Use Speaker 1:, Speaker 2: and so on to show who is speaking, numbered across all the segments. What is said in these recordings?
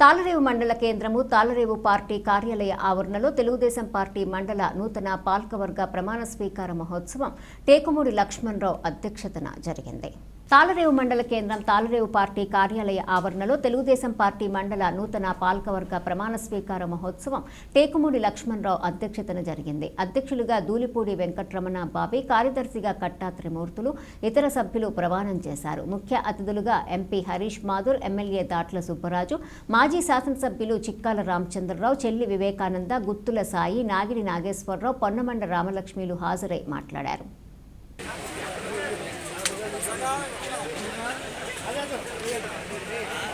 Speaker 1: తాళరేవు మండల కేంద్రము తాళరేవు పార్టీ కార్యాలయ ఆవరణలో తెలుగుదేశం పార్టీ మండల నూతన పాలకవర్గ ప్రమాణ స్వీకార మహోత్సవం టేకుమూడి లక్ష్మణరావు అధ్యక్షతన జరిగింది. తాళరేవు మండల కేంద్రం తాళరేవు పార్టీ కార్యాలయ ఆవరణలో తెలుగుదేశం పార్టీ మండల నూతన పాలకవర్గ ప్రమాణ స్వీకార మహోత్సవం టేకుమూడి లక్ష్మణరావు అధ్యక్షతన జరిగింది. అధ్యక్షులుగా దూలిపూడి వెంకట్రమణ బాబి కార్యదర్శిగా కట్టా త్రిమూర్తులు ఇతర సభ్యులు ప్రమాణం చేశారు. ముఖ్య అతిథులుగా ఎంపీ హరీష్ మాధుర్ ఎమ్మెల్యే దాట్ల సుబ్బరాజు మాజీ శాసనసభ్యులు చిక్కాల రామచంద్రరావు చెల్లి వివేకానంద గుత్తుల సాయి నాగిడి నాగేశ్వరరావు పొన్నమండ రామలక్ష్మిలు హాజరై మాట్లాడారు.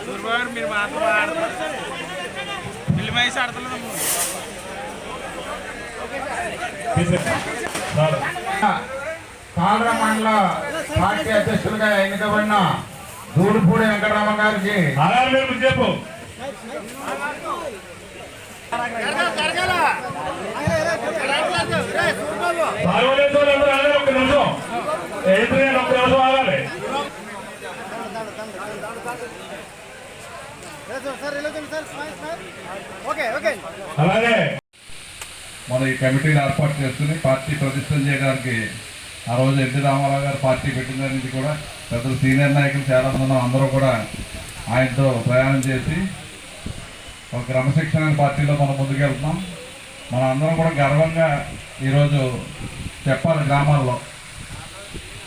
Speaker 2: గురువారు మీరు మాత్రం ఆడతారు. పిల్లి వయసు ఆడతలేదు
Speaker 3: కాలర మండల పార్టీ అధ్యక్షులుగా ఎన్నికబడిన దూడిపూడి వెంకటరామ గారికి
Speaker 4: చెప్పు. ఆగాలి. అలాగే
Speaker 3: మన ఈ కమిటీని ఏర్పాటు చేసుకుని పార్టీ ప్రతిష్టం చేయడానికి ఆ రోజు ఎన్టీ రామారావు గారు పార్టీ పెట్టిన దాని నుంచి కూడా పెద్ద సీనియర్ నాయకులు చాలా మంది అందరూ కూడా ఆయనతో ప్రయాణం చేసి ఒక క్రమశిక్షణ పార్టీలో మనం ముందుకెళ్తున్నాం. మన అందరం కూడా గర్వంగా ఈరోజు చెప్పాలి గ్రామాల్లో.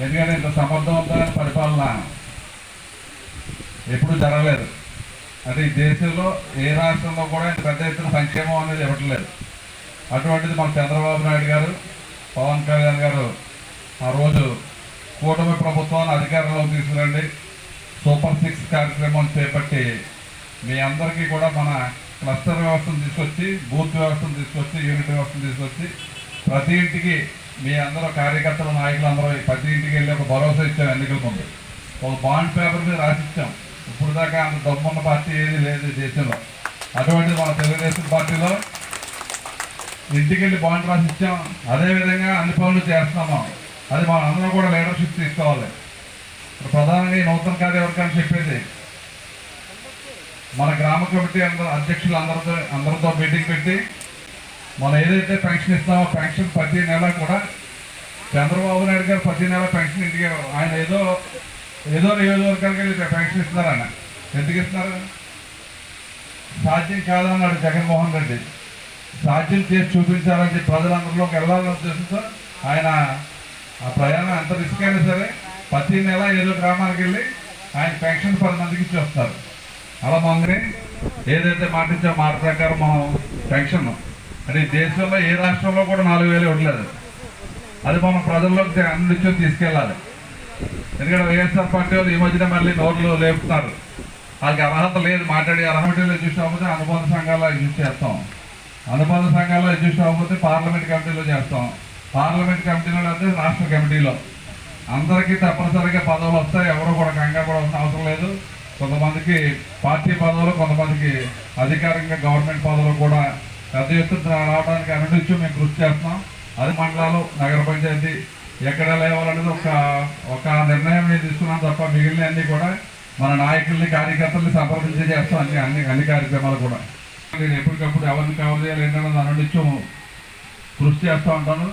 Speaker 3: ఎందుకంటే ఇంత సమర్థవంతమైన పరిపాలన ఎప్పుడు జరగలేదు. అంటే ఈ దేశంలో ఏ రాష్ట్రంలో కూడా పెద్ద ఎత్తున సంక్షేమం అనేది ఇవ్వట్లేదు. అటువంటిది మన చంద్రబాబు నాయుడు గారు పవన్ కళ్యాణ్ గారు ఆ రోజు కూటమి ప్రభుత్వాన్ని అధికారంలోకి తీసుకురండి. సూపర్ సిక్స్ కార్యక్రమం చేపట్టి మీ అందరికీ కూడా మన క్లస్టర్ వ్యవస్థను తీసుకొచ్చి బూత్ వ్యవస్థను తీసుకొచ్చి యూనిట్ వ్యవస్థను తీసుకొచ్చి ప్రతి ఇంటికి మీ అందరూ కార్యకర్తలు నాయకులు అందరూ ప్రతి ఇంటికి వెళ్ళి ఒక భరోసా ఇచ్చాం ఎన్నికల ముందు. ఒక బాండ్ పేపర్ మీద రాసిచ్చాం. ఇప్పుడు దాకా అంత దమ్మున్న పార్టీ ఏది లేదు దేశంలో. అటువంటిది మన తెలుగుదేశం పార్టీలో ఇంటికెళ్ళి బాండ్ రాసి ఇచ్చాం. అదేవిధంగా అన్ని పనులు చేస్తున్నాము అది మన అందరం కూడా లీడర్షిప్ తీసుకోవాలి. ప్రధానంగా నూతన కార్యవర్గాన్ని చెప్పేది మన గ్రామ కమిటీ అందరూ అధ్యక్షులు అందరితో అందరితో మీటింగ్ పెట్టి మనం ఏదైతే పెన్షన్ ఇస్తామో పెన్షన్ ప్రతి నెల కూడా చంద్రబాబు నాయుడు గారు ప్రతి నెల పెన్షన్ ఇంటికి ఆయన ఏదో ఏదో నియోజకవర్గానికి వెళ్ళి పెన్షన్ ఇస్తున్నారన్న? ఎందుకు ఇస్తున్నారు సాధ్యం కాదన్నాడు జగన్మోహన్ రెడ్డి. సాధ్యం చేసి చూపించాలని ప్రజలందరిలోకి వెళ్ళాలని ఉద్దేశంతో ఆయన ఆ ప్రయాణం ఎంత రిస్క్ అయినా సరే ప్రతి నెల ఏదో గ్రామానికి వెళ్ళి ఆయన పెన్షన్ పది మందికి ఇచ్చి వస్తారు అలా మమ్మల్ని ఏదైతే మాటించో మాట ప్రకారం మనం పెన్షన్ అంటే ఈ దేశంలో ఏ రాష్ట్రంలో కూడా నాలుగు వేలు ఇవ్వట్లేదు అది మనం ప్రజల్లోకి అందించి తీసుకెళ్ళాలి. ఎందుకంటే వైఎస్ఆర్ పార్టీ వాళ్ళు ఈ మధ్యన మళ్ళీ నోట్లు లేపుతున్నారు వాళ్ళకి అర్హత లేదు మాట్లాడి అర్హతలో చూసి అవ్వకపోతే అనుబంధ సంఘాల్లో యూజ్ చేస్తాం. అనుబంధ సంఘాల్లో యూజ్ అవ్వకపోతే పార్లమెంట్ కమిటీలో చేస్తాం. పార్లమెంట్ కమిటీలో అయితే రాష్ట్ర కమిటీలో. అందరికీ తప్పనిసరిగా పదవులు వస్తాయి. ఎవరు కూడా కంగారు కూడా అవసరం లేదు. కొంతమందికి పార్టీ పదవులు కొంతమందికి అధికారికంగా గవర్నమెంట్ పదవులు కూడా పెద్ద ఎత్తున రావడానికి అన్నింటి మేము కృషి చేస్తున్నాం. అది మండలాలు నగర పంచాయతీ ఎక్కడ లేవాలనేది ఒక ఒక నిర్ణయం మేము తీసుకున్నాం తప్ప మిగిలిన అన్ని కూడా మన నాయకుల్ని కార్యకర్తల్ని సంప్రదించి చేస్తాం అన్ని అన్ని అన్ని కార్యక్రమాలు కూడా. నేను ఎప్పటికప్పుడు ఎవరిని కవర్ చేయాలి ఏంటనే దాని నుంచి కృషి చేస్తూ ఉంటాను.